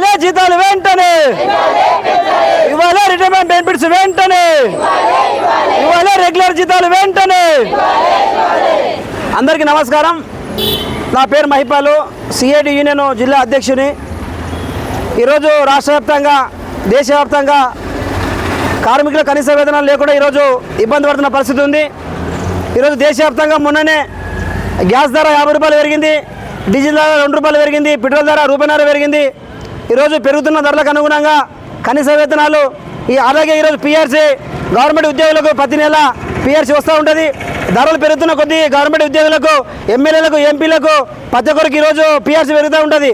ఇవ్వాలే జీతాలు వెంటనే. ఇవ్వాలే రిటైర్మెంట్ బెనిఫిట్స్ వెంటనే. ఇవ్వాలే రెగ్యులర్ జీతాలు వెంటనే. అందరికీ నమస్కారం. నా పేరు మహిపాలు సిఐడి యూనియన్ జిల్లా అధ్యక్షుని. ఈరోజు రాష్ట్ర వ్యాప్తంగా దేశవ్యాప్తంగా కార్మికుల కనీస వేతనాలు లేకుండా ఈరోజు ఇబ్బంది పడుతున్న పరిస్థితి ఉంది. ఈరోజు దేశవ్యాప్తంగా మొన్ననే గ్యాస్ ధర యాభై రూపాయలు పెరిగింది డీజిల్ ధర రెండు రూపాయలు పెరిగింది పెట్రోల్ ధర రూపాయిన్నర పెరిగింది. ఈరోజు పెరుగుతున్న ధరలకు అనుగుణంగా కనీస వేతనాలు ఈ అలాగే ఈరోజు పిఆర్సీ గవర్నమెంట్ ఉద్యోగులకు ప్రతి నెల పిఆర్సీ వస్తూ ఉంటుంది. ధరలు పెరుగుతున్న కొద్దీ గవర్నమెంట్ ఉద్యోగులకు ఎమ్మెల్యేలకు ఎంపీలకు ప్రతి ఒక్కరికి ఈరోజు పిఆర్సీ పెరుగుతూ ఉంటుంది.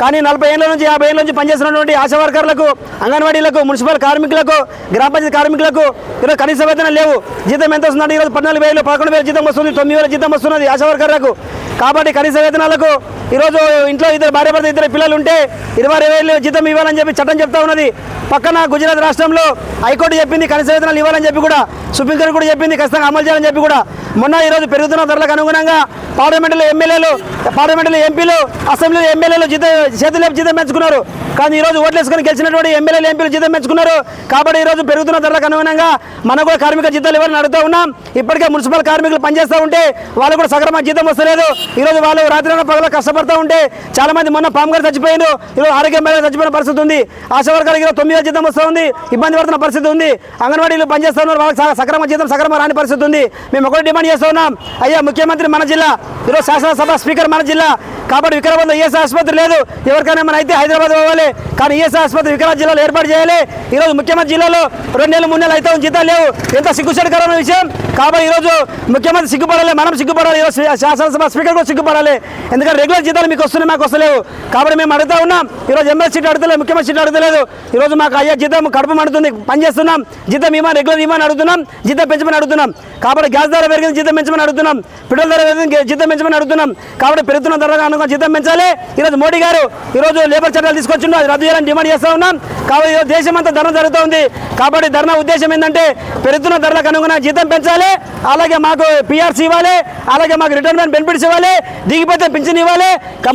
కానీ నలభై ఏళ్ళ నుంచి యాభై ఏళ్ళ నుంచి పనిచేస్తున్నటువంటి ఆశా వర్కర్లకు అంగన్వాడీలకు మున్సిపల్ కార్మికులకు గ్రామ పంచాయతీ కార్మికులకు ఈరోజు కనీస వేతనం లేవు. జీతం ఎంత వస్తుందంటే ఈరోజు పద్నాలుగు వేలు పదకొండు వేలు జీతం వస్తుంది తొమ్మిది వేల జీతం వస్తున్నది ఆశా వర్కర్లకు. కాబట్టి కనీస వేతనాలకు ఈరోజు ఇంట్లో ఇద్దరు భార్య భర్త ఇద్దరు పిల్లలు ఉంటే ఇరవై వేలు జీతం ఇవ్వాలని చెప్పి చట్టం చెప్తా ఉన్నది. పక్కన గుజరాత్ రాష్ట్రంలో హైకోర్టు చెప్పింది కనీస వేతనాలు ఇవ్వాలని చెప్పి కూడా సుప్రీంకోర్టు కూడా చెప్పింది ఖచ్చితంగా అమలు చేయాలని చెప్పి కూడా. మొన్న ఈరోజు పెరుగుతున్న ధరలకు అనుగుణంగా పార్లమెంటులో ఎమ్మెల్యేలు పార్లమెంటులో ఎంపీలు అసెంబ్లీలో ఎమ్మెల్యేలు జీతం చేతులు జీతం పెంచుకున్నారు. కానీ ఈరోజు ఓట్లేసుకొని గెలిచినటువంటి ఎమ్మెల్యేలు ఎంపీలు జీతం పెంచుకున్నారు. కాబట్టి ఈరోజు పెరుగుతున్న ధరలకు అనుగుణంగా మనం కూడా కార్మిక జీతాలు ఇవ్వాలని అడుగుతూ ఉన్నాం. ఇప్పటికే మున్సిపల్ కార్మికులు పనిచేస్తూ ఉంటే వాళ్ళు కూడా సక్రమ జీతం వస్తలేదు. ఈరోజు వాళ్ళు రాత్రి పగల కష్టపడుతూ ఉంటే చాలా మంది మొన్న పాము గారు చచ్చిపోయారు ఈరోజు ఆరోగ్యం మేరకు చచ్చిపోయిన పరిస్థితి ఉంది. ఆశా వర్గాలకు ఈరోజు తొమ్మిది వేల జీతం వస్తూ ఉంది. ఇబ్బంది పడుతున్న పరిస్థితి ఉంది. అంగన్వాడీలు పనిచేస్తూ ఉన్నారు. వాళ్ళకి సక్రమ జీతం సక్రమ రాని పరిస్థితి ఉంది. మేము ఒకటి డిమాండ్ చేస్తూ ఉన్నాం. అయ్యా ముఖ్యమంత్రి మన జిల్లా ఈరోజు శాసనసభ స్పీకర్ మన జిల్లా. కాబట్టి వికారాబాద్లో ఈఎస్ ఆసుపత్రి లేదు. ఎవరికైనా మన అయితే హైదరాబాద్ పోవాలి. కానీ ఈఎస్ ఆసుపత్రి వికారాబాద్ జిల్లాలో ఏర్పాటు చేయాలి. ఈరోజు ముఖ్యమంత్రి జిల్లాలో రెండు నెలలు మూడు నెలలు అయితే జీతాలు లేవు. ఎంత సిగ్గుచేటకరమైన విషయం. కాబట్టి ఈరోజు ముఖ్యమంత్రి సిగ్గుపడాలి మనం సిగ్గుపడాలి ఈరోజు శాసనసభ స్పీకర్ కూడా సిగ్గుపడాలి. ఎందుకంటే రెగ్యులర్ జీతాలు మీకు వస్తున్నాయి మాకు వస్తలేవు. కాబట్టి మేము అడుగుతా ఉన్నాం. ఈరోజు ఎమ్మెల్యే సీట్ అడుగుతలేదు ముఖ్యమంత్రి సీట్ అడుగుతలేదు. ఈరోజు మాకు అయ్యా జీతం కడుపు మండుతుంది పని చేస్తున్నాం. జీతం ఇవ్వమని రెగ్యులర్ ఇవ్వమని అడుగుతున్నాం. జీతం పెంచమని అడుగుతున్నాం. కాబట్టి గ్యాస్ ధర పెరిగింది జీతం పెంచమని అడుగుతున్నాం. పెట్రోల్ ధర పెరిగింది జీతం పెంచమని అడుగుతున్నాం. కాబట్టి పెరుగుతున్న ధర అనుకున్న జీతం పెంచాలి. ఈరోజు మోడీ గారు ఈరోజు లేబర్ చట్టాలు తీసుకొచ్చిండు. అది రద్దు చేయాలని డిమాండ్ చేస్తూ ఉన్నాం. కాబట్టి ఈరోజు దేశం ధర్నా జరుగుతూ ఉంది. కాబట్టి ధర్నా ఉద్దేశం ఏంటంటే పెరుగుతున్న ధరలకు అనుగుణంగా జీతం పెంచాలి. అలాగే మాకు పిఆర్సీ ఇవ్వాలి. అలాగే మాకు రిటైర్మెంట్ బెనిఫిట్స్ ఇవ్వాలి. దిగిపోతే పింఛన్ ఇవ్వాలి.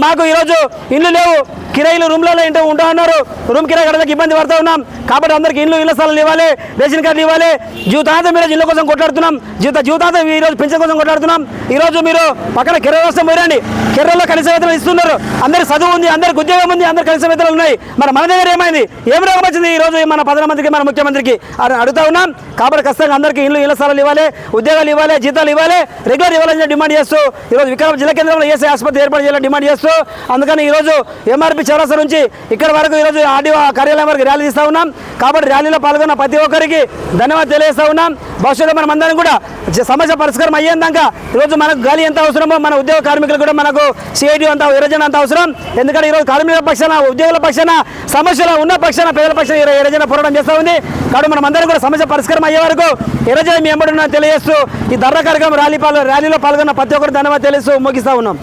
మాకు ఈరోజు ఇల్లు లేవు. కిరాయిలు రూమ్లలో ఏంటో ఉంటా ఉన్నారు రూమ్ కిరాయి కట్టడానికి ఇబ్బంది పడుతూ ఉన్నాం. కాబట్టి అందరికి ఇల్లు ఇళ్ళ స్థలాలు ఇవ్వాలి రేషన్ కార్డులు ఇవ్వాలి. జీవితాంతం ఈరోజు ఇళ్ళ కోసం కొట్లాడుతున్నాం. జీవిత జీవితాంతం ఈరోజు పెన్షన్ కోసం కొట్లాడుతున్నాం. ఈరోజు మీరు పక్కన కెర్ర రాష్ట్రం పోయిరండి. కెర్రలో కనీస వేతనం ఇస్తున్నారు. అందరికి చదువు ఉంది అందరికి ఉద్యోగం ఉంది అందరికి కనీస వేతనాలు ఉన్నాయి. మరి మన దగ్గర ఏమైంది? ఏం రోగం వచ్చింది ఈ రోజు మన ప్రధానమంత్రికి మన ముఖ్యమంత్రికి? అని అడుగుతా ఉన్నాం. కాబట్టి ఖచ్చితంగా అందరికీ ఇల్లు ఇళ్ళ స్థలాలు ఇవ్వాలి ఉద్యోగాలు ఇవ్వాలి జీతాలు ఇవ్వాలి. రెగ్యులర్ ఇవ్వాలని డిమాండ్ చేస్తూ ఈరోజు వికారాబాద్ జిల్లా కేంద్రంలో ఏసీ ఆసుపత్రి ఏర్పాటు చేయాలని డిమాండ్ చేస్తూ అందుకని ఈరోజు ఎంఆర్పి చౌరస్తా నుంచి ఇక్కడ వరకు ఈరోజు ఆర్డీఓ కార్యాలయం వరకు ర్యాలీ తీస్తా ఉన్నాం. కాబట్టి ర్యాలీలో పాల్గొన్న ప్రతి ఒక్కరికి ధన్యవాదాలు తెలియజేస్తా ఉన్నాం. భవిష్యత్తులో మనం అందరం కూడా సమస్య పరిష్కారం అయ్యేందాక ఈరోజు మనకు గాలి ఎంత అవసరమో మన ఉద్యోగ కార్మికులు కూడా మనకు సిఐటి అంత విరజన అంత అవసరం. ఎందుకంటే ఈరోజు కార్మికుల పక్షాన ఉద్యోగుల పక్షాన సమస్యలు ఉన్న పక్షాన పేదల పక్షాన ఈ విరజన పోరాటం చేస్తూ ఉంది. కాబట్టి మనం అందరం కూడా సమస్య పరిష్కారం అయ్యే వరకు విరజన మీ ఎంబడి తెలియజేస్తూ ఈ ధర్నా కార్యక్రమం ర్యాలీ పాల్గొ ర్యాలీలో పాల్గొన్న ప్రతి ఒక్కరు ధన్యవాదాలు తెలియజేస్తూ ముగిస్తూ ఉన్నాం.